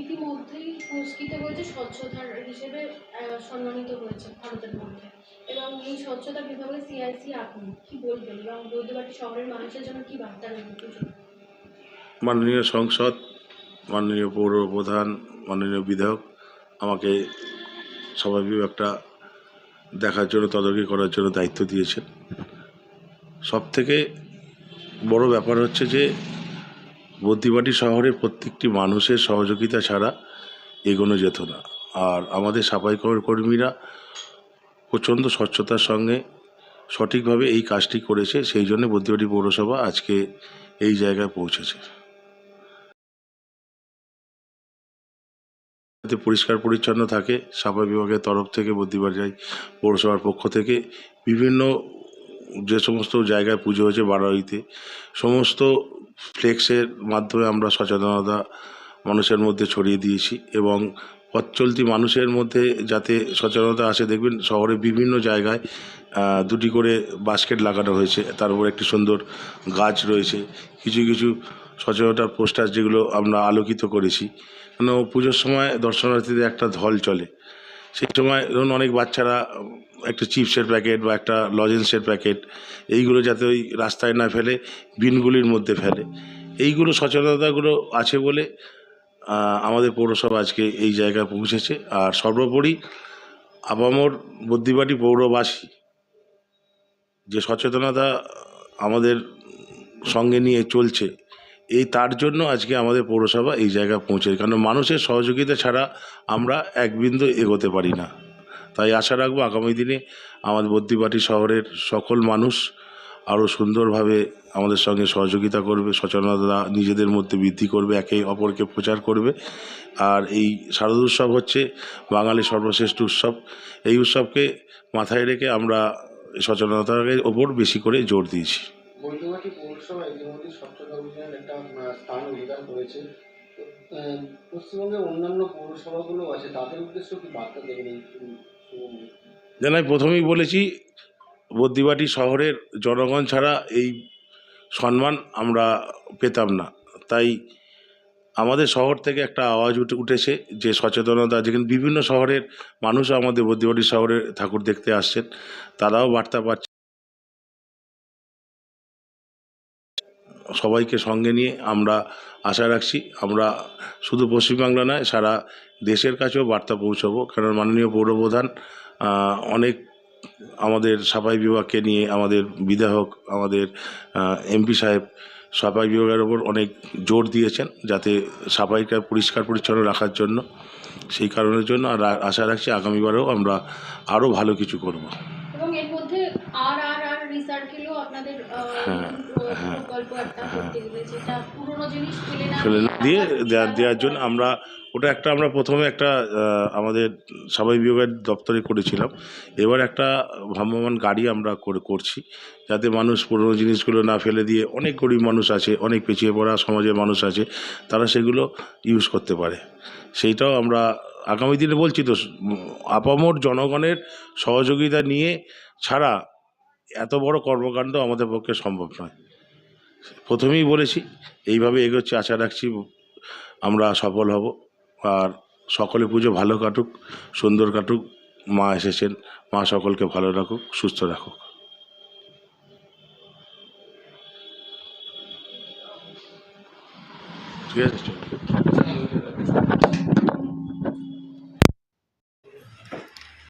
ইতিমধ্যেই পুরস্কৃত হয়েছে স্বচ্ছতার হিসেবে সম্মানিত হয়েছে ভারতের মধ্যে। এবং এই স্বচ্ছতা বিভাগে সিআইসি আপনি কি বলবেন? এবং বৈদ্যবাটী শহরের মানুষের জন্য কি বার্তা পুজো মাননীয় সংসদ, মাননীয় পৌর প্রধান, মাননীয় বিধায়ক, আমাকে সভা বিভাগটা দেখার জন্য, তদারকি করার জন্য দায়িত্ব দিয়েছেন। সব থেকে বড় ব্যাপার হচ্ছে যে বদ্যিবাটি শহরে প্রত্যেকটি মানুষের সহযোগিতা ছাড়া এগোনো যেত না। আর আমাদের সাফাই কর- কর্মীরা প্রচণ্ড স্বচ্ছতার সঙ্গে সঠিকভাবে এই কাজটি করেছে, সেই জন্য বদ্যিবাটি পৌরসভা আজকে এই জায়গায় পৌঁছেছে। যাতে পরিষ্কার পরিচ্ছন্ন থাকে, সাফাই বিভাগের তরফ থেকে বুদ্ধিবাজার পৌরসভার পক্ষ থেকে বিভিন্ন যে সমস্ত জায়গায় পুজো হয়েছে বাড়াইতে সমস্ত ফ্লেক্সের মাধ্যমে আমরা সচেতনতা মানুষের মধ্যে ছড়িয়ে দিয়েছি এবং পথ চলতি মানুষের মধ্যে যাতে সচেতনতা আসে, দেখবেন শহরে বিভিন্ন জায়গায় দুটি করে বাস্কেট লাগানো হয়েছে। তার উপর একটি সুন্দর গাছ রয়েছে। কিছু কিছু সচেতনতার পোস্টার যেগুলো আমরা আলোকিত করেছি। কেন পুজোর সময় দর্শনার্থীদের একটা ঢল চলে। সেই সময় ধরুন অনেক বাচ্চারা, একটা চিপসের প্যাকেট বা একটা লজেন্সের প্যাকেট, এইগুলো যাতে ওই রাস্তায় না ফেলে, বিনগুলির মধ্যে ফেলে। এইগুলো সচেতনতাগুলো আছে বলে আমাদের পৌরসভা আজকে এই জায়গায় পৌঁছেছে। আর সর্বোপরি আপামর বুদ্ধিবাটি পৌরবাসী, যে সচেতনতা আমাদের সঙ্গে নিয়ে চলছে এই তার জন্য আজকে আমাদের পৌরসভা এই জায়গায় পৌঁছে কারণ মানুষের সহযোগিতা ছাড়া আমরা এক বিন্দু এগোতে পারি না। তাই আশা রাখব আগামী দিনে আমাদের বদ্যিবাটি শহরের সকল মানুষ আরও সুন্দরভাবে আমাদের সঙ্গে সহযোগিতা করবে, সচেতনতা নিজেদের মধ্যে বৃদ্ধি করবে, একে অপরকে প্রচার করবে। আর এই শারদ উৎসব হচ্ছে বাঙালির সর্বশ্রেষ্ঠ উৎসব। এই উৎসবকে মাথায় রেখে আমরা সচেতনতার ওপর বেশি করে জোর দিয়েছি। বৈদ্যবাটি পৌরসভা ইতিমধ্যে স্বচ্ছতা অভিযানের একটা স্থান অধিকার করেছে। পশ্চিমবঙ্গের অন্যান্য পৌরসভাগুলো আছে, তাদের উদ্দেশ্যে কি বার্তা দেবেন এই? যেন আমি প্রথমেই বলেছি বদ্যিবাটি শহরের জনগণ ছাড়া এই সম্মান আমরা পেতাম না। তাই আমাদের শহর থেকে একটা আওয়াজ উঠে, উঠেছে যে সচেতনতা যেখানে বিভিন্ন শহরের মানুষ আমাদের বদ্যিবাটি শহরে ঠাকুর দেখতে আসছেন, তারাও বার্তা পাচ্ছে সবাইকে সঙ্গে নিয়ে আমরা আশা রাখছি আমরা শুধু পশ্চিমবাংলা নয় সারা দেশের কাছেও বার্তা পৌঁছাবো। কারণ মাননীয় পৌরপ্রধান অনেক আমাদের সাফাই বিভাগকে নিয়ে আমাদের বিধায়ক আমাদের এমপি সাহেব সাফাই বিভাগের ওপর অনেক জোর দিয়েছেন যাতে সাফাইটা পরিষ্কার পরিচ্ছন্ন রাখার জন্য। সেই কারণের জন্য আর আশা রাখছি আগামীবারেও আমরা আরও ভালো কিছু করব। হ্যাঁ, হ্যাঁ, ফেলে না দিয়ে আবার দেওয়ার জন্য আমরা ওটা একটা আমরা প্রথমে একটা আমাদের সাফাই বিভাগের দপ্তরে করেছিলাম। এবার একটা ভ্রাম্যমান গাড়ি আমরা করে করছি যাতে মানুষ পুরনো জিনিসগুলো না ফেলে দিয়ে অনেক গরিব মানুষ আছে অনেক পিছিয়ে পড়া সমাজের মানুষ আছে তারা সেগুলো ইউজ করতে পারে। সেইটাও আমরা আগামী দিনে বলছি তো আপামর জনগণের সহযোগিতা নিয়ে ছাড়া এত বড় কর্মকাণ্ড আমাদের পক্ষে সম্ভব নয়। প্রথমেই বলেছি, এইভাবে এগোচ্ছে, আশা রাখছি আমরা সফল হব। আর সকলে পুজো ভালো কাটুক, সুন্দর কাটুক, মা এসেছেন, মা সকলকে ভালো রাখুক, সুস্থ রাখুক। ঠিক আছে